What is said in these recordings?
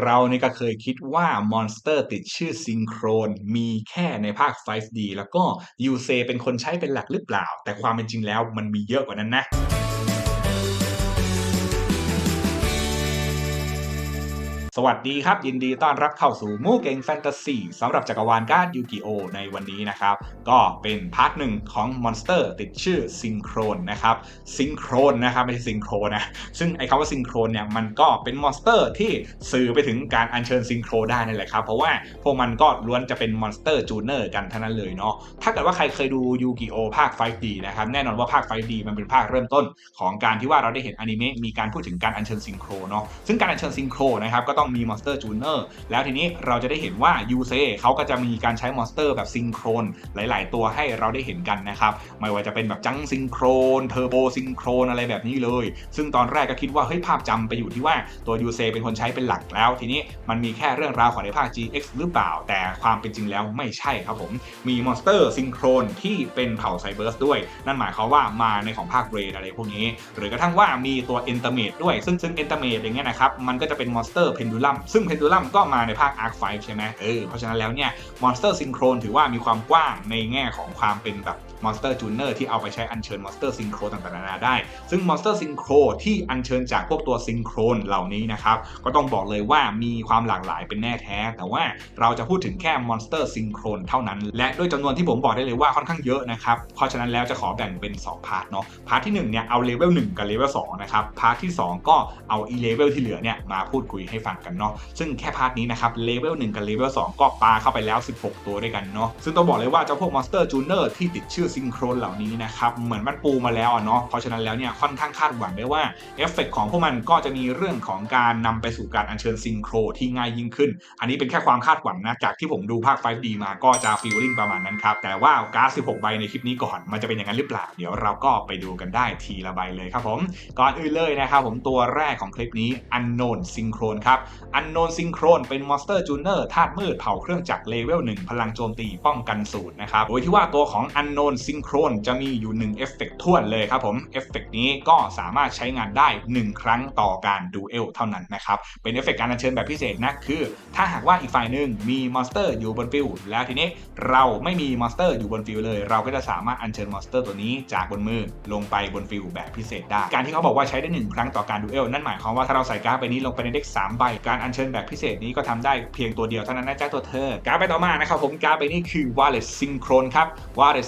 เรานี่ก็เคยคิดว่ามอนสเตอร์ติดชื่อซิงโครนมีแค่ในภาค 5D แล้วก็ยูเซเป็นคนใช้เป็นหลักหรือเปล่า แต่ความเป็นจริงแล้วมันมีเยอะกว่านั้นนะ สวัสดีครับ ยินดีต้อนรับเข้าสู่มูเก่งแฟนตาซีสำหรับจักรวาลการ์ดยูกิโอในวันนี้นะครับ ก็เป็นพาร์ทหนึ่งของมอนสเตอร์ติดชื่อซิงโครนนะครับซิงโครนนะครับไม่ใช่ซิงโครนะ ซึ่งไอ้คำว่าซิงโครนเนี่ยมันก็เป็นมอนสเตอร์ที่สื่อไปถึงการอัญเชิญซิงโครได้นั่นแหละครับ เพราะว่าพวกมันก็ล้วนจะเป็นมอนสเตอร์จูเนอร์กันทั้งนั้นเลยเนาะถ้าเกิดว่าใครเคยดูยูกิโอภาค 5D นะครับแน่นอนว่าภาค 5D มันเป็นภาคเริ่มต้น ของการที่ว่าเราได้เห็นอนิเมะมีการพูดถึงการอัญเชิญซิงโครเนาะซึ่งการอัญเชิญซิงโครนะครับก็ต้องมีมอนสเตอร์จูเนอร์แล้วทีนี้เราจะได้เห็นว่ายูเซเขาก็จะมีการใช้มอนสเตอร์แบบซิงโครนหลาย ๆ ตัวให้เราได้เห็นกันนะครับ ไม่ว่าจะเป็นแบบจังซิงโครนเทอร์โบซิงโครนอะไรแบบนี้เลย ซึ่งตอนแรกก็คิดว่าเฮ้ยภาพจำไปอยู่ที่ว่าตัวยูเซเป็นคนใช้เป็นหลักแล้ว ทีนี้มันมีแค่เรื่องราวของในภาค GX หรือเปล่า แต่ความเป็นจริงแล้วไม่ใช่ครับผมมีมอนสเตอร์ซิงโครนที่เป็นเผ่าไซเบอร์สด้วย นั่นหมายความว่ามาในของภาคเรดอะไรพวกนี้ หรือกระทั่งว่ามีตัวเอนเตอร์เมดด้วยซึ่งซึ่งเอนเตอร์เมดอย่างเงี้ยนะครับมันก็จะเป็นมอนสเตอร์เพนดูลัมซึ่งเพนดูลัมก็มาในภาคอาร์คไฟใช่ไหมเออเพราะฉะนั้นแล้วเนี่ยมอนสเตอร์ซิงโครนถือว่ามีความกว้างในแง่ของความเป็นแบบ มอนสเตอร์จูเนอร์ที่เอาไปใช้อัญเชิญมอนสเตอร์ซิงโครต่างๆนานาได้ ซึ่งมอนสเตอร์ซิงโครที่อัญเชิญจากพวกตัวซิงโครนเหล่านี้นะครับ ก็ต้องบอกเลยว่ามีความหลากหลายเป็นแน่แท้ แต่ว่าเราจะพูดถึงแค่มอนสเตอร์ซิงโครนเท่านั้น และด้วยจำนวนที่ผมบอกได้เลยว่าค่อนข้างเยอะนะครับ เพราะฉะนั้นแล้วจะขอแบ่งเป็น 2 พาร์ทเนาะ พาร์ทที่1เนี่ยเอาเลเวล1กับเลเวล2นะครับ พาร์ทที่ 2 ก็เอาอีเลเวลที่เหลือเนี่ยมาพูดคุยให้ฟังกันเนาะ ซึ่งแค่พาร์ทนี้นะครับเลเวล1กับเลเวล2ก็ปาเข้าไปแล้ว 16 ตัวด้วยกันเนาะ ซึ่งต้องบอกเลยว่าเจ้าพวกมอนสเตอร์จูเนอร์ที่ติดชื่อซิงโครนเหล่านี้นะครับ เหมือนมันปูมาแล้วอะเนาะเพราะฉะนั้นแล้วเนี่ยค่อนข้างคาดหวังได้ว่าเอฟเฟกของพวกมันก็จะมีเรื่องของการนำไปสู่การอัญเชิญซิงโครที่ง่ายยิ่งขึ้น อันนี้เป็นแค่ความคาดหวังนะ จากที่ผมดูภาค 5D มาก็จะฟีลลิ่งประมาณนั้นครับ แต่ว่าการ์ด16 ใบในคลิปนี้ก่อน มันจะเป็นอย่างนั้นหรือเปล่า เดี๋ยวเราก็ไปดูกันได้ทีละใบเลยครับผม ก่อนอื่นเลยนะครับผมตัวแรกของคลิปนี้ Unknown Synchrone ครับ Unknown Synchrone เป็นมอนสเตอร์จูเนอร์ธาตุมืดเผาเครื่องจักรเลเวล1พลังโจมตีป้องกันศูนย์นะครับโดยที่ว่าตัวของ Unknown Synchrone จะมีอยู่1เอฟเฟกต์ท่วนเลยครับผมเอฟเฟกต์นี้ก็สามารถใช้งานได้ 1 ครั้งต่อการดูเอลเท่านั้นนะครับเป็นเอฟเฟกต์การอัญเชิญแบบพิเศษนะคือ ถ้าหากว่าอีกฝ่ายหนึ่งมีมอนสเตอร์อยู่บนฟิลแล้วทีนี้เราไม่มีมอนสเตอร์อยู่บนฟิลเลย เราก็จะสามารถอัญเชิญมอนสเตอร์ตัวนี้จากบนมือลงไปบนฟิลแบบพิเศษได้การที่เขาบอกว่าใช้ได้ 1 ครั้งต่อการดูเอลนั่นหมายความว่าถ้าเราใส่การ์ดใบนี้ลงไปในเด็ก3ใบการอัญเชิญแบบพิเศษนี้ก็ทำได้เพียงตัวเดียวเท่านั้นนะจ๊ะตัวเธอการ์ดใบต่อมานะครับผมการ์ดใบนี้คือ Wallet Synchron ครับ Wallet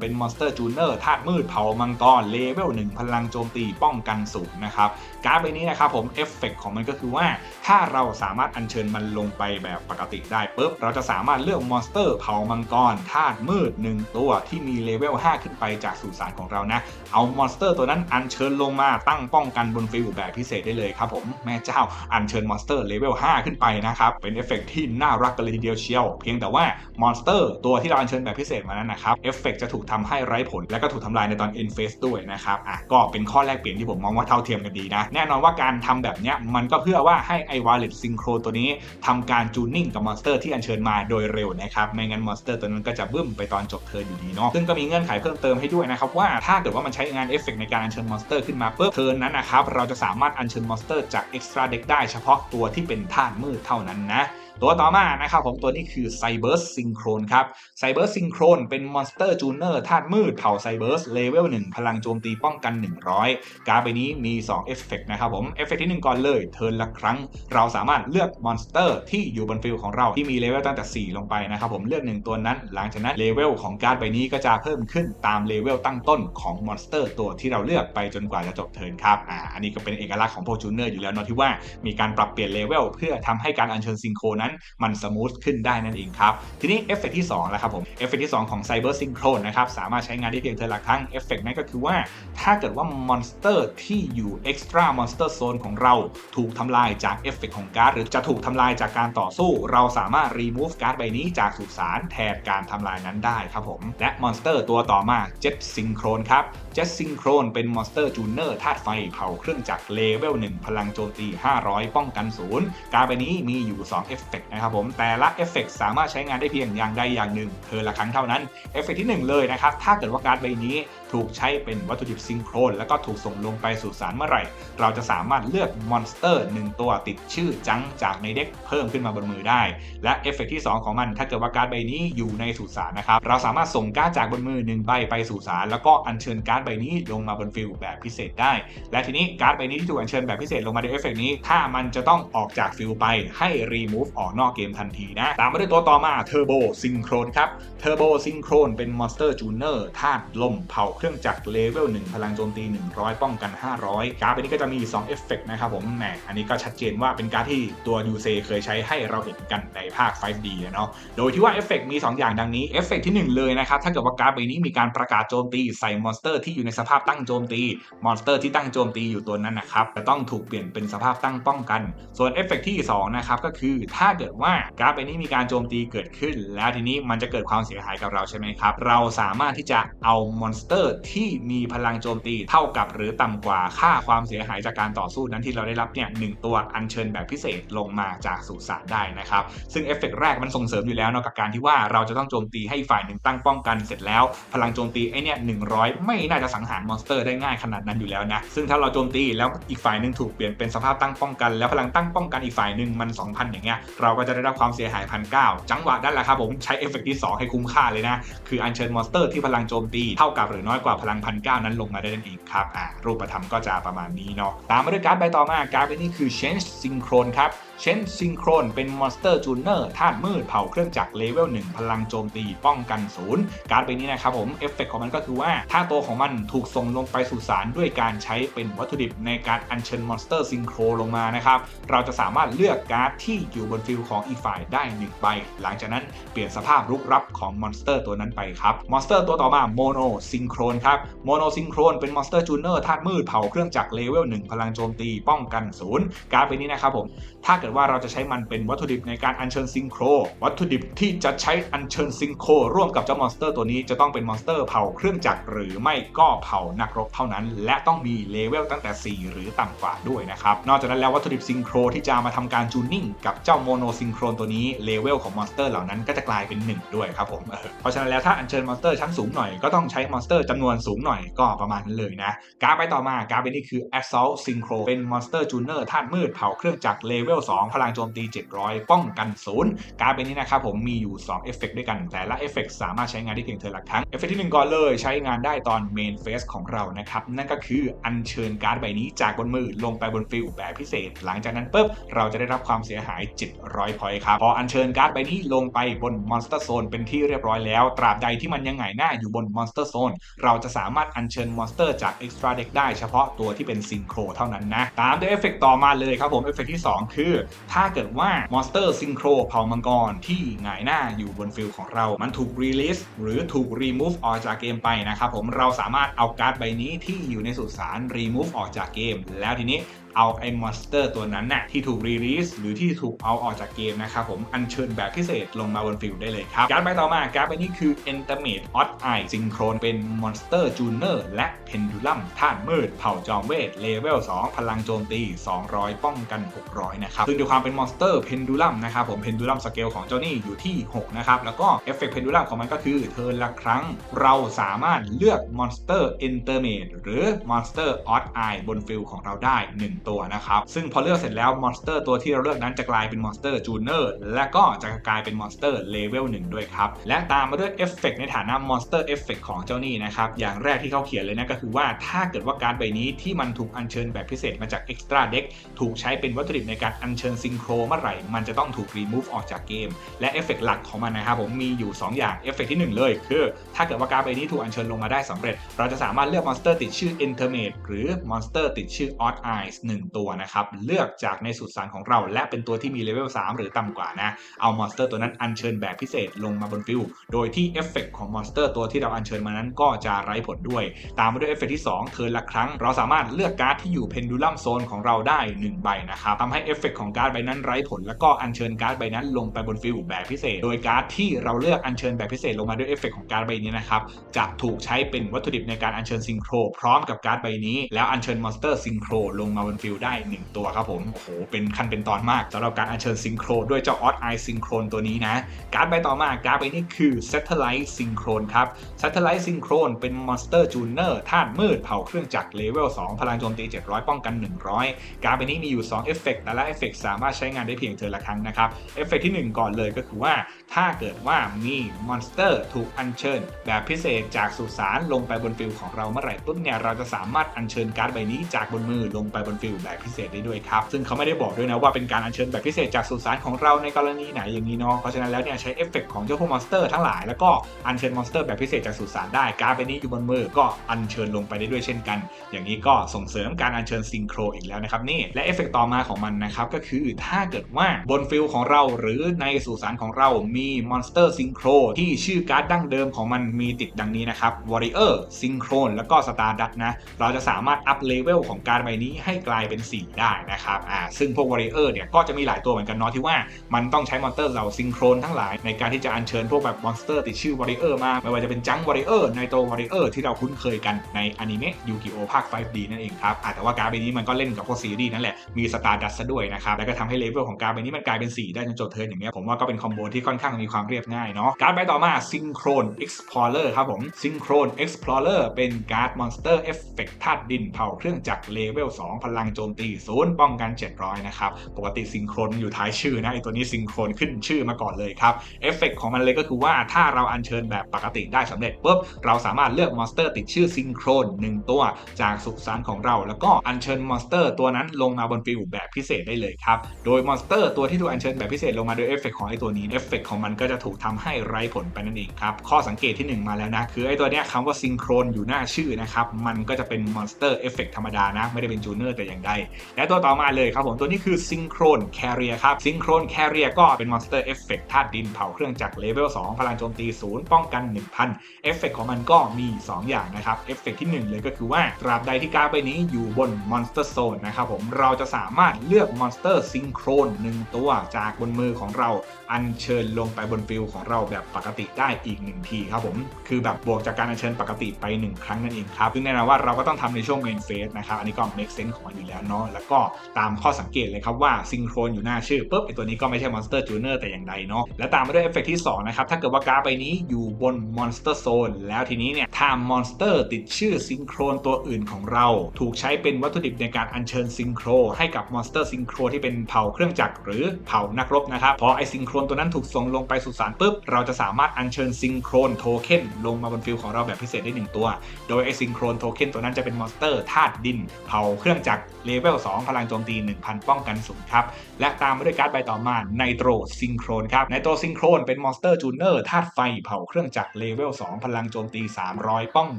เป็นมอนสเตอร์จูเนอร์ธาตุมืดเผามังกรเลเวล1พลังโจมตีป้องกันสูงนะครับ การ์ดใบนี้นะครับผมเอฟเฟกของมันก็คือว่า ถ้าเราสามารถอัญเชิญมันลงไปแบบปกติได้ปุ๊บเราจะสามารถเลือกมอนสเตอร์เผามังกรธาตุมืด 1 ตัวที่มีเลเวล 5 ขึ้นไปจากสุสานของเรานะ เอามอนสเตอร์ตัวนั้นอัญเชิญลงมาตั้งป้องกันบนฟิลแบบพิเศษได้เลยครับผมแม่เจ้าอัญเชิญมอนสเตอร์เลเวล 5 ขึ้นไปนะครับ เป็นเอฟเฟกที่น่ารักกันเลยทีเดียวเชียว เพียงแต่ว่ามอนสเตอร์ตัวที่เราอัญเชิญแบบพิเศษมานั้นนะครับเอฟเฟกจะถูกทำให้ไร้ผลและก็ถูกทำลายในตอน end phase ด้วยนะครับอะก็เป็นข้อแลกเปลี่ยนที่ผมมองว่าเท่าเทียมกันดีนะแน่นอนว่าการทำแบบนี้มันก็เพื่อว่าให้ไอวอลเลตซิงโครตัวนี้ทำการจูนนิ่งกับมอนสเตอร์ที่อัญเชิญมาโดยเร็วนะครับไม่งั้นมอนสเตอร์ตัวนั้นก็จะบึ้มไปตอนจบเทิร์นอยู่ดีเนาะซึ่งก็มีเงื่อนไขเพิ่มเติมให้ด้วยนะครับว่าถ้าเกิดว่ามันใช้งานเอฟเฟกในการอัญเชิญมอนสเตอร์ขึ้นมาปุ๊บเทิร์นนั้นนะครับเราจะสามารถอัญเชิญมอนสเตอร์จากเอ็กซ์ตร้าเด็กได้เฉพาะตัวที่เป็นธาตุมืดเท่านั้นนะตัวต่อมานะครับผมตัวนี้คือไซเบ r ร์ซิงโครนครับไซเบ r ร์ซิงโครนเป็นมอนสเตอร์จูเนอร์ธาตุมืดเผ่าไซเบ r ร์เลเวล1พลังโจมตีป้องกัน 100 การ์ดใบนี้มี2เอฟเฟกนะครับผมเอฟเฟกที่ 1 ก่อนเลยเทิร์นละครั้ง เราสามารถเลือกมอนสเตอร์ที่อยู่บนฟิลของเราที่มีเลเวลตั้งแต่ 4 ลงไปนะครับผมเลือก 1 ตัวนั้น หลังจากนั้นเลเวลของการ์ดใบนี้ก็จะเพิ่มขึ้นตามเลเวลตั้งต้นของมอนสเตอร์ตัวที่เราเลือกไปจนกว่าจะจบเทิร์นครับอ่าอันนี้ก็เป็นเอกลักษณ์ของพวกจูเนอร์อยู่แล้วเนาะที่ว่ามีการปรับเปลี่ยนเลเวลเพื่อทำให้การอัญเชิญซิงโครนั้นมันสมูทขึ้นได้นั่นเองครับ ทีนี้เอฟเฟกที่2แล้วครับผมเอฟเฟกที่ 2 ของ Cyber Synchrone นะครับสามารถใช้งานได้เพียงเทอละครั้งเอฟเฟกนั้นก็คือว่าถ้าเกิดว่ามอนสเตอร์ที่อยู่ Extra Monster Zone ของเราถูกทำลายจากเอฟเฟกของการ์ดหรือจะถูกทำลายจากการต่อสู้ เราสามารถ remove การ์ดใบนี้จากสุสานแทนการทำลายนั้นได้ครับผมและมอนสเตอร์ตัวต่อมา Jet Synchron ครับ Jet Synchrone เป็นมอนสเตอร์จูเนอร์ธาตุไฟเผาเครื่องจักรเลเวล1พลังโจมตี 500 ป้องกันศูนย์การ์ดใบนี้มีอยู่ 2 เอฟเฟฟกนะครับผมแต่ละเอฟเฟกสามารถใช้งานได้เพียงอย่างใดอย่างหนึ่งเธอละครั้งเท่านั้นเอฟเฟกต์ที่หนึ่งเลยนะครับ ถ้าเกิดว่าการ์ดใบนี้ถูกใช้เป็นวัตถุดิบซิงโครน แล้วก็ถูกส่งลงไปสู่สารเมื่อไหร่ เราจะสามารถเลือกมอนสเตอร์หนึ่งตัวติดชื่อจังจากในเด็กเพิ่มขึ้นมาบนมือได้ และเอฟเฟกต์ที่ 2 ของมัน ถ้าเกิดว่าการ์ดใบนี้อยู่ในสุสานนะครับเราสามารถส่งการ์ดจากบนมือหนึ่งใบไปสู่สารแล้วก็อัญเชิญการ์ดใบนี้ลงมาบนฟิลแบบพิเศษได้ และทีนี้การ์ดใบนี้ที่ถูกอัญเชิญแบบพิเศษลงมาในเอฟเฟกต์นี้ ถ้ามันจะต้องออกจากฟิลไปให้ remove ออกนอกเกมทันทีนะ ตามมาด้วยตัวต่อมา Turbo Synchron ครับ Turbo Synchron เป็น Monster Tuner ธาตุลมเผาเครื่องจักรเลเวล1พลังโจมตี 100 ป้องกัน 500 การ์ดนี้ก็จะมี 2 เอฟเฟกต์นะครับผมแหมอันนี้ก็ชัดเจนว่าเป็นการ์ดที่ตัว u s เซเคยใช้ให้เราเห็นกันในภาค 5D อะเนาะโดยที่ว่าเอฟเฟกต์มี 2 อย่างดังนี้เอฟเฟกต์ที่ 1 เลยนะครับ ถ้าเกิดว่าการ์ดใบนี้มีการประกาศโจมตีใส่มอนสเตอร์ที่อยู่ในสภาพตั้งโจมตีมอนสเตอร์ที่ตั้งโจมตีอยู่ตัวนั้นนะครับจะต้องถูกเปลี่ยนเป็นสภาพตั้งป้องกัน ส่วนเอฟเฟกที่ 2 นะครับก็คือถ้าเกิดว่าการ์ดใบนี้มีการโจมตีเกิดขึ้น แล้วทีนี้มันจะเกิดความเสียหายกับเราใช่ไหมครับ เราสามารถที่จะเอามอนสเตอร์ที่มีพลังโจมตีเท่ากับหรือต่ำกว่าค่าความเสียหายจากการต่อสู้นั้นที่เราได้รับเนี่ยหนึ่งตัวอัญเชิญแบบพิเศษลงมาจากสุสานได้นะครับ ซึ่งเอฟเฟกต์แรกมันส่งเสริมอยู่แล้วเนาะกับการที่ว่าเราจะต้องโจมตีให้ฝ่ายหนึ่งตั้งป้องกันเสร็จแล้ว พลังโจมตีไอเนี่ยหนึ่งไม่น่าจะสังหารมอนสเตอร์ได้ง่ายขนาดนั้นอยู่แล้วนะ ซึ่งถ้าเราโจมตีแล้วอีกฝ่ายหนึ่งถูกเปลี่ยนเป็นสภาพตั้งป้องกันแล้วพลังตั้งป้องกันอีกฝ่ายหนึ่งมัน 2,000 อย่างเงี้ยเราก็จะได้รับความเสียหายพันเจังหวะนั่นแหละครับผมใช้เอฟเฟกต์ที่ 2 ให้คุ้มค่าเลยนะ คืออัญเชิญมอนสเตอร์ที่พลังโจมตีเท่ากับหรือน้อยกว่าพลังพันเนั้นลงมาได้นั่นเองครับอ่ารูปธรรมก็จะประมาณนี้เนาะตามมาด้วยการ์ดใบต่อมาการ์ดใบนี้คือ Change Synchron ครับ เช่นซิงโครนเป็นมอนสเตอร์จูเนอร์ธาตุมืดเผาเครื่องจักรเลเวล1พลังโจมตีป้องกันศูนย์การ์ดใบนี้นะครับผมเอฟเฟกของมันก็คือว่าถ้าตัวของมันถูกส่งลงไปสู่สารด้วยการใช้เป็นวัตถุดิบในการอัญเชิญมอนสเตอร์ซิงโครลงมานะครับเราจะสามารถเลือกการ์ดที่อยู่บนฟิลของอีกฝ่ายได้1ใบหลังจากนั้นเปลี่ยนสภาพรุกรับของมอนสเตอร์ตัวนั้นไปครับมอนสเตอร์ตัวต่อมาโมโนซิงโครนครับโมโนซิงโครนเป็นมอนสเตอร์จูเนอร์ธาตุมืดเผาเครื่องจักรเลเวล1พลังโจมตีป้องกันศูนย์การ์ดใบนี้นะครับผมถ้าเกิดว่าเราจะใช้มันเป็นวัตถุดิบในการอัญเชิญซิงโคร วัตถุดิบที่จะใช้อัญเชิญซิงโคร ร่วมกับเจ้ามอนสเตอร์ตัวนี้จะต้องเป็นมอนสเตอร์เผาเครื่องจักรหรือไม่ก็เผานักรบเท่านั้น และต้องมีเลเวลตั้งแต่ 4 หรือต่ำกว่าด้วยนะครับ นอกจากนั้นแล้ววัตถุดิบซิงโครที่จะมาทำการจูนนิ่งกับเจ้าโมโนซิงโครตัวนี้เลเวลของมอนสเตอร์เหล่านั้นก็จะกลายเป็น 1 ด้วยครับผมเพราะฉะนั้นแล้วถ้าอัญเชิญมอนสเตอร์ชั้นสูงหน่อยก็ต้องใช้มอนสเตอร์จำนวนสูงหน่อยก็ประมาณนั้นเลยนะการไปต่อมาการไปนี่คือ Assault Synchro เป็นมอนสเตอร์จูเนอร์ธาตุมืดเผาเครื่องจักรเลเวล2พลังโจมตี 700 ป้องกันศูนย์การ์ดเป็นนี้นะครับผมมีอยู่ 2 เอฟเฟกด้วยกัน แต่ละเอฟเฟกสามารถใช้งานได้เพียงเธอละครั้ง เอฟเฟกที่ 1 ก่อนเลยใช้งานได้ตอนเมนเฟสของเรานะครับ นั่นก็คืออัญเชิญการ์ดใบนี้จากบนมือลงไปบนฟิลแบบพิเศษ หลังจากนั้นปุ๊บเราจะได้รับความเสียหาย 700 พอยต์ครับ พออัญเชิญการ์ดใบนี้ลงไปบนมอนสเตอร์โซนเป็นที่เรียบร้อยแล้ว ตราบใดที่มันยังไงหน้าอยู่บนมอนสเตอร์โซนเราจะสามารถอัญเชิญมอนสเตอร์จากเอ็กซ์ตร้าเด็กได้เฉพาะตัวที่เป็นซิงโครเท่านั้นนะตามด้วยเอฟเฟกต่อมาเลยครับผมเอฟเฟกที่ 2 คือถ้าเกิดว่ามอนสเตอร์ซิงโครเผ่ามังกรที่หงายหน้าอยู่บนฟิลของเรา มันถูกรีลิสหรือถูกรีมูฟออกจากเกมไปนะครับผมเราสามารถเอาการ์ดใบนี้ที่อยู่ในสุสานรีมูฟออกจากเกม แล้วทีนี้ เอาไอ้มอนสเตอร์ตัวนั้นน่ะที่ถูกรีลีสหรือที่ถูกเอาออกจากเกมนะครับผมอัญเชิญแบบพิเศษลงมาบนฟิลได้เลยครับการ์ดใบต่อมาการ์ดใบนี้คือ e n t e r m a t e Odd Eye Synchron เป็นมอนสเตอร์จูเนอร์และเพนดูลัมท่านมืด เผ่าจอมเวทเลเวล 2 พลังโจมตี 200 ป้องกัน 600 นะครับซึ่งด้วยความเป็นมอนสเตอร์เพนดูลัมนะครับผมเพนดูลัมสเกลของเจ้านี่อยู่ที่ 6 นะครับ แล้วก็เอฟเฟกต์เพนดูลัมของมันก็คือเทิร์นละครั้ง เราสามารถเลือกมอนสเตอร์เอนเตอร์เมดหรือมอนสเตอร์ออดไอบนฟิลของเราได้ 1ตัวนะครับ ซึ่งพอเลือกเสร็จแล้วมอนสเตอร์ตัวที่เราเลือกนั้นจะกลายเป็นมอนสเตอร์จูเนอร์และก็จะกลายเป็นมอนสเตอร์เลเวล1ด้วยครับ และตามมาด้วยเอฟเฟกในฐานะมอนสเตอร์เอฟเฟกของเจ้านี่นะครับ อย่างแรกที่เขาเขียนเลยนะก็คือว่าถ้าเกิดว่าการ์ดใบนี้ที่มันถูกอัญเชิญแบบพิเศษมาจากเอ็กซ์ตร้าเด็กถูกใช้เป็นวัตถุดิบในการอัญเชิญซิงโครเมื่อไหร่มันจะต้องถูกรีมูฟออกจากเกม และเอฟเฟกหลักของมันนะครับผมมีอยู่ 2 อย่างเอฟเฟกที่ 1 เลย คือถ้าเกิดว่าการ์ดใบนี้ถูกอัญเชิญลงมาได้สำเร็จ เราจะสามารถเลือกมอนสเตอร์ติดชื่อ e n t e r m a t e หรือมอนสเตอร์ติดชื่อ Odd Eyes 1ตัวนะครับ เลือกจากในสุสานของเรา และเป็นตัวที่มีเลเวล3หรือต่ำกว่านะ เอามอนสเตอร์ตัวนั้นอัญเชิญแบบพิเศษลงมาบนฟิลโดยที่เอฟเฟกของมอนสเตอร์ตัวที่เราอัญเชิญมานั้นก็จะไร้ผลด้วย ตามมาด้วยเอฟเฟกที่2เทิร์นละครั้ง เราสามารถเลือกการ์ดที่อยู่เพนดูลัมโซนของเราได้ 1 ใบนะครับทำให้เอฟเฟกของการ์ดใบนั้นไร้ผล แล้วก็อัญเชิญการ์ดใบนั้นลงไปบนฟิลแบบพิเศษ โดยการ์ดที่เราเลือกอัญเชิญแบบพิเศษลงมาด้วยเอฟเฟกของการ์ดใบนี้นะครับจะถูกใช้เป็นวัตถุดิบในการอัญเชิญซิงโครพร้อมกับการ์ดใบนี้แล้วอัญเชิญมอนสเตอร์ซิงโครลงมาบนฟิลได้ 1 ตัวครับผม โอ้โห เป็นขั้นเป็นตอนมากสำหรับการอัญเชิญซิงโครด้วยเจ้าออสไอซิงโครนตัวนี้นะ การ์ดใบต่อมาการ์ดใบนี้คือ Satellite Synchron ครับ Satellite Synchron เป็นมอนสเตอร์จูเนอร์ธาตุมืดเผาเครื่องจักรเลเวล2พลังโจมตี 700 ป้องกัน 100 การ์ดใบนี้มีอยู่2เอฟเฟกต์แต่ละเอฟเฟกต์สามารถใช้งานได้เพียงเทอละครั้งนะครับเอฟเฟกต์ที่ 1 ก่อนเลยก็คือว่าถ้าเกิดว่ามีมอนสเตอร์ถูกอัญเชิญ แบบพิเศษจากสุสานลงไปบนฟิลของเราเมื่อไหร่ปุ๊บเนี่ยเราจะสามารถอัญเชิญการ์ดใบนี้จากบนมือลงไปบนฟิลแบบพิเศษได้ด้วยครับ ซึ่งเขาไม่ได้บอกด้วยนะว่าเป็นการอัญเชิญแบบพิเศษจากสุสานของเราในกรณีไหนอย่างนี้เนาะเพราะฉะนั้นแล้วเนี่ยใช้เอฟเฟกต์ของเจ้าพวกมอนสเตอร์ทั้งหลายแล้วก็อัญเชิญมอนสเตอร์แบบพิเศษจากสุสานได้การ์ดใบนี้อยู่บนมือก็อัญเชิญลงไปได้ด้วยเช่นกัน อย่างนี้ก็ส่งเสริมการอัญเชิญซิงโครอีกแล้วนะครับนี่และเอฟเฟกต์ต่อมาของมันนะครับก็คือถ้าเกิดว่าบนฟิลของเราหรือในสุสานของเรามีมอนสเตอร์ซิงโครที่ชื่อการ์ดดั้งเดิมของมันมีติดดังนี้นะครับ Warrior Synchron แล้วก็ Stardust นะเราจะสามารถอัพเลเวลของการ์ดใบนี้ให้กลายเป็น 4 ได้นะครับอ่าซึ่งพวก Warrior เนี่ยก็จะมีหลายตัวเหมือนกันเนาะที่ว่ามันต้องใช้มอนสเตอร์เหล่าซิงโครนทั้งหลายในการที่จะอัญเชิญพวกแบบมอนสเตอร์ติดชื่อ Warrior มาไม่ว่าจะเป็นจัง Warrior ในตัว Warrior ที่เราคุ้นเคยกันในอนิเมะยูกิโอภาค 5D นั่นเองครับอ่าแต่ว่าการ์ดใบนี้มันก็เล่นกับพวกซีรีส์นั่นแหละมี Stardust ซะด้วยนะครับแล้วก็ทำให้เลเวลของการ์ดใบนี้มันกลายเป็น 4 ได้จนจบเทิร์นอย่างเงี้ยผมว่าก็เป็นคอมโบที่ค่อนข้างมีความเรียบง่ายเนาะการ์ดใบต่อมา Synchron Explorer ครับผม Synchron Explorer เป็นการ์ดมอนสเตอร์เอฟเฟกต์ธาตุดินเผาเครื่องจักรเลเวล2พลังโจมตีศูนย์ป้องกัน 700 นะครับ ปกติซิงโครนอยู่ท้ายชื่อนะไอตัวนี้ซิงโครนขึ้นชื่อมาก่อนเลยครับ เอฟเฟกของมันเลยก็คือว่าถ้าเราอัญเชิญแบบปกติได้สำเร็จปุ๊บเราสามารถเลือกมอนสเตอร์ติดชื่อซิงโครน1 ตัวจากสุสานของเรา แล้วก็อัญเชิญมอนสเตอร์ตัวนั้นลงมาบนฟิลแบบพิเศษได้เลยครับ โดยมอนสเตอร์ตัวที่ถูกอัญเชิญแบบพิเศษลงมาโดยเอฟเฟกของไอตัวนี้เอฟเฟกของมันก็จะถูกทำให้ไร้ผลไปนั่นเองครับข้อสังเกตที่ 1 มาแล้วนะคือไอตัวเนี้ยคำว่าซิงโครนอยู่หน้าชื่อนะครับมันก็จะเป็นมอนสเตอร์เอฟเฟกธรรมดานะไม่ได้เป็นจูเนอร์แต่อย่างใด และตัวต่อมาเลยครับผมตัวนี้คือซิงโครนแคริเอร์ครับซิงโครนแคริเอร์ก็เป็นมอนสเตอร์เอฟเฟกต์ธาตุดินเผาเครื่องจักรเลเวล2พลังโจมตีศูนย์ป้องกัน 1000 เอฟเฟกต์ของมันก็มี 2 อย่างนะครับ เอฟเฟกต์ที่ 1 เลยก็คือว่าตราบใดที่การ์ดใบนี้อยู่บนมอนสเตอร์โซนนะครับผมเราจะสามารถเลือกมอนสเตอร์ซิงโครน1ตัวจากบนมือของเราอัญเชิญลงไปบนฟิลของเราแบบปกติได้อีก 1 ทีครับผมคือแบบบวกจากการอัญเชิญปกติไป 1 ครั้งนั่นเองครับซึ่งแน่นอนว่าเราก็ต้องทำในช่วงเมนเฟสนะครับอันนี้ก็ make sense ของมันอยู่แล้วเนาะแล้วก็ตามข้อสังเกตเลยครับว่าซิงโครนอยู่หน้าชื่อปุ๊บไอตัวนี้ก็ไม่ใช่มอนสเตอร์จูเนอร์แต่อย่างใดเนาะและตามมาด้วยเอฟเฟกที่2นะครับถ้าเกิดว่าการ์ดใบนี้อยู่บนมอนสเตอร์โซนแล้วทีนี้เนี่ยถ้ามอนสเตอร์ติดชื่อซิงโครนตัวอื่นของเรา ถูกใช้เป็นวัตถุดิบในการอัญเชิญซิงโครให้กับมอนสเตอร์ซิงโครที่เป็นเผ่าเครื่องจักรหรือเผ่านักรบนะครับพอไอซิงโครนตัวนั้นถูกส่งลงไปสุสานปุ๊บเราจะสามารถอัญเชิญซิงโครนโทเค็นลงมาบนฟิลของเราแบบพิเศษได้ 1 ตัว โดยไอซิงโครนโทเค็นตัวนั้นจะเป็นมอนสเตอร์ธาตุดิน เผาเครื่องจักรเลเวล 2 พลังโจมตี 1000 ป้องกันสูงครับ และตามมาด้วยการ์ดใบต่อมาไนโตรซิงโครนครับไนโตรซิงโครนเป็นมอนสเตอร์จูเนอร์ธาตุไฟเผาเครื่องจักรเลเวล 2 พลังโจมตี 300 ป้อง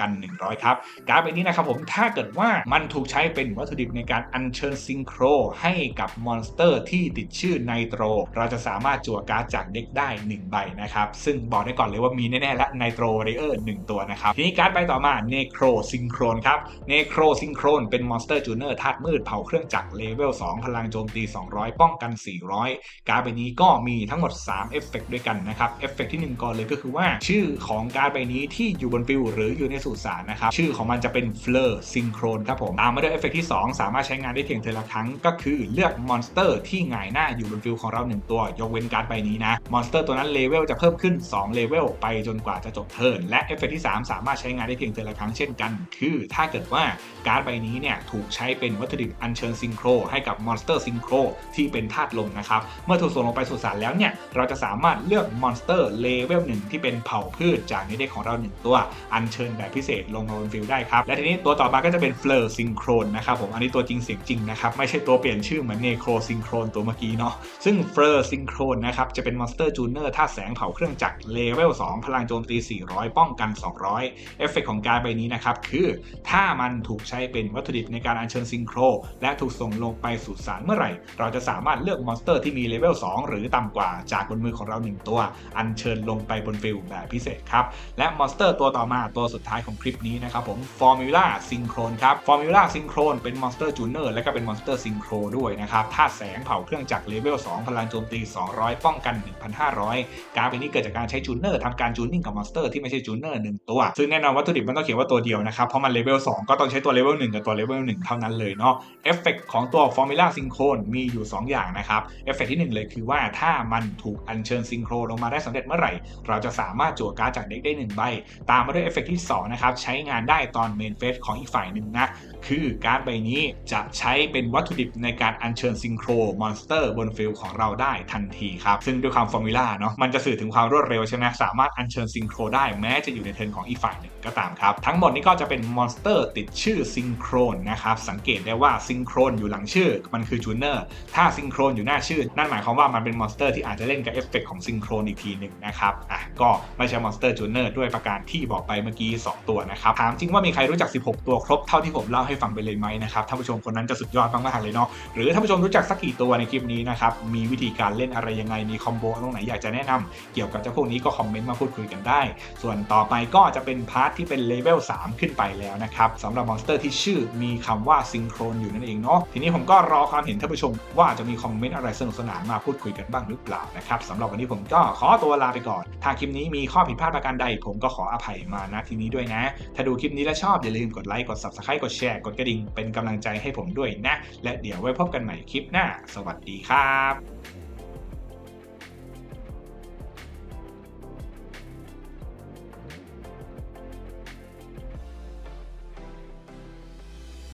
กัน 100 ครับ การ์ดใบนี้นะครับผมถ้าเกิดว่ามันถูกใช้เป็นวัตถุดิบในการอัญเชิญซิงโครให้กับมอนสเตอร์ที่ติดชื่อไนโตรเราจะสามารถจั่วการ์ดจากเด็กได้ 1 ใบนะครับ ซึ่งบอกได้ก่อนเลยว่ามีแน่ๆและไนโตรเรเออร์1ตัวนะครับทีนี้การ์ดใบต่อมาเนโครซิงโครนครับเนโครซิงโครนเป็นมอนสเตอร์จูเนอร์ธาตุมืดเผาเครื่องจักรเลเวล 2 พลังโจมตี 200 ป้องกัน 400 การ์ดใบนี้ก็มีทั้งหมด 3 เอฟเฟกด้วยกันนะครับ เอฟเฟกที่ 1 ก่อนเลยก็คือว่า ชื่อของการ์ดใบนี้ที่อยู่บนฟิลหรืออยู่ในสุสานนะครับ ชื่อของมันจะเป็นเฟลอร์ซิงโครนครับผม ตามมาด้วยเอฟเฟกที่ 2 สามารถใช้งานได้เพียงเทละครั้ง ก็คือเลือกมอนสเตอร์ที่หงายหน้าอยู่บนฟิลของเรา 1 ตัว ยกเว้นการ์ดใบนี้นะ มอนสเตอร์ตัวนั้นเลเวลจะเพิ่มขึ้น 2 เลเวลไปจนกว่าจะจบเทิร์น และเอฟเฟกที่ 3 สามารถใช้งานได้เพียงเทละครั้งเช่นกัน คือถ้าเกิดว่าการ์ดใบนี้เนี่ยถูกใช้เป็นวัตถุดิบอัญเชิญซิงโครให้กับมอนสเตอร์ซิงโครที่เป็นธาตุลมนะครับ เมื่อถูกส่งลงไปสู่สารแล้วเนี่ย เราจะสามารถเลือกมอนสเตอร์เลเวลหนึ่งที่เป็นเผ่าพืชจากในเด็กของเรา1ตัวอัญเชิญแบบพิเศษลงมาบนฟิลได้ครับ และทีนี้ตัวต่อมาก็จะเป็นเฟลอร์ซิงโครนนะครับผมอันนี้ตัวจริงเสียงจริงนะครับไม่ใช่ตัวเปลี่ยนชื่อเหมือนเนโครซิงโครนตัวเมื่อกี้เนาะซึ่งเฟลอร์ซิงโครนนะครับจะเป็นมอนสเตอร์จูเนอร์ธาตุแสงเผาเครื่องจักรเลเวล2พลังโจมตี 400 ป้องกัน 200 เอฟเฟกของการใบนี้นะครับคือถ้ามันถูกใช้เป็นวัตถุดิบในการอัญเชิญซิงโครและถูกส่งลงไปสู่สารเมื่อไหร่ เราจะสามารถเลือกมอนสเตอร์ที่มีเลเวล 2 หรือต่ำกว่าจากบนมือของเรา 1 ตัว อัญเชิญลงไปบนฟิลแบบพิเศษครับ และมอนสเตอร์ตัวต่อมาตัวสุดท้ายของคลิปนี้นะครับผม Formula Synchron ครับ Formula Synchron เป็นมอนสเตอร์จูเนอร์และก็เป็นมอนสเตอร์ซิงโครด้วยนะครับธาตุแสงเผาเครื่องจักรเลเวล 2 พลังโจมตี 200 ป้องกัน 1,500 การเป็นนี้เกิดจากการใช้จูเนอร์ทำการจูนนิ่งกับมอนสเตอร์ที่ไม่ใช่จูเนอร์หนึ่งตัวซึ่งแน่นอนวัตถุดิบมันต้องเขียนว่าตัวเดียวนะครับเพราะมันเลเวล2ก็ต้องใช้ตัวเลเวล1กับตัวเลเวล1เท่านั้นเลยเนาะะเอฟเฟกของตัว Formula Synchron มีอยู่ 2 อย่างนะครับเอฟเฟกที่ 1 เลยคือว่าถ้ามันถูกอัญเชิญซิงโครลงมาได้สำเร็จเมื่อไหร่ เราจะสามารถจั่วการ์ดจากเด็กได้ 1 ใบ ตามมาด้วยเอฟเฟกที่ 2 นะครับ ใช้งานได้ตอนเมนเฟสของอีกฝ่ายหนึ่งนะ คือการ์ดใบนี้จะใช้เป็นวัตถุดิบในการอัญเชิญซิงโครมอนสเตอร์บนฟิลของเราได้ทันทีครับ ซึ่งด้วยความฟอร์มูล่าเนาะมันจะสื่อถึงความรวดเร็วใช่ไหมสามารถอัญเชิญซิงโครได้แม้จะอยู่ในเทิร์นของอีกฝ่ายหนึ่งก็ตามครับทั้งหมดนี้ก็จะเป็นมอนสเตอร์ติดชื่อซิงโครนนะครับสังเกตได้ว่าซิงโครนอยู่หลังชื่อ มันคือจูเนอร์ถ้าซิงโครนอยู่หน้าชื่อ นั่นหมายความว่ามันเป็นมอนสเตอร์ที่อาจจะเล่นกับเอฟเฟกของซิงโครนอีกทีหนึ่งนะครับอะก็ไม่ใช่มอนสเตอร์จูเนอร์ด้วยประการที่บอกไปเมื่อกี้ 2 ตัวนะครับถามจริงว่ามีใครรู้จัก 16 ตัวครบเท่าที่ผมเล่าให้ฟังไปเลยไหมนะครับท่านผู้ชมคนนั้นจะสุดยอดมากๆเลยเนาะหรือท่านผู้ชมรู้จักสักกี่ตัวในคลิปนี้นะครับมีวิธีการเล่นอะไรยังไงมีคอมโบตรงไหนอยากจะแนะนำเกี่ยวกับเจ้าพวกนี้ก็คอมเมนต์มาพูดคุยกันได้ ส่วนต่อไปก็จะเป็นพาร์ทที่เป็นเลเวล3ขึ้นไปแล้วนะครับสำหรับมอนสเตอร์ที่ชื่อมีคำว่าซิงโครนอยู่นั่นเองเนาะทีนี้ผมก็รอความเห็นท่านผู้ชม ว่าจะมีคอมเมนต์อะไรสนุกสนานมาพูดคุยกันบ้างหรือเปล่านะครับสำหรับวันนี้ผมก็ขอตัวลาไปก่อน ถ้าคลิปนี้มีข้อผิดพลาดประการใด ผมก็ขออภัยมาณที่นี้ด้วยนะ ถ้าดูคลิปนี้แล้วชอบอย่าลืมกดไลค์กด subscribe กดแชร์กดกระดิ่งเป็นกำลังใจให้ผมด้วยนะ และเดี๋ยวไว้พบกันใหม่คลิปหน้า สวัสดีครับ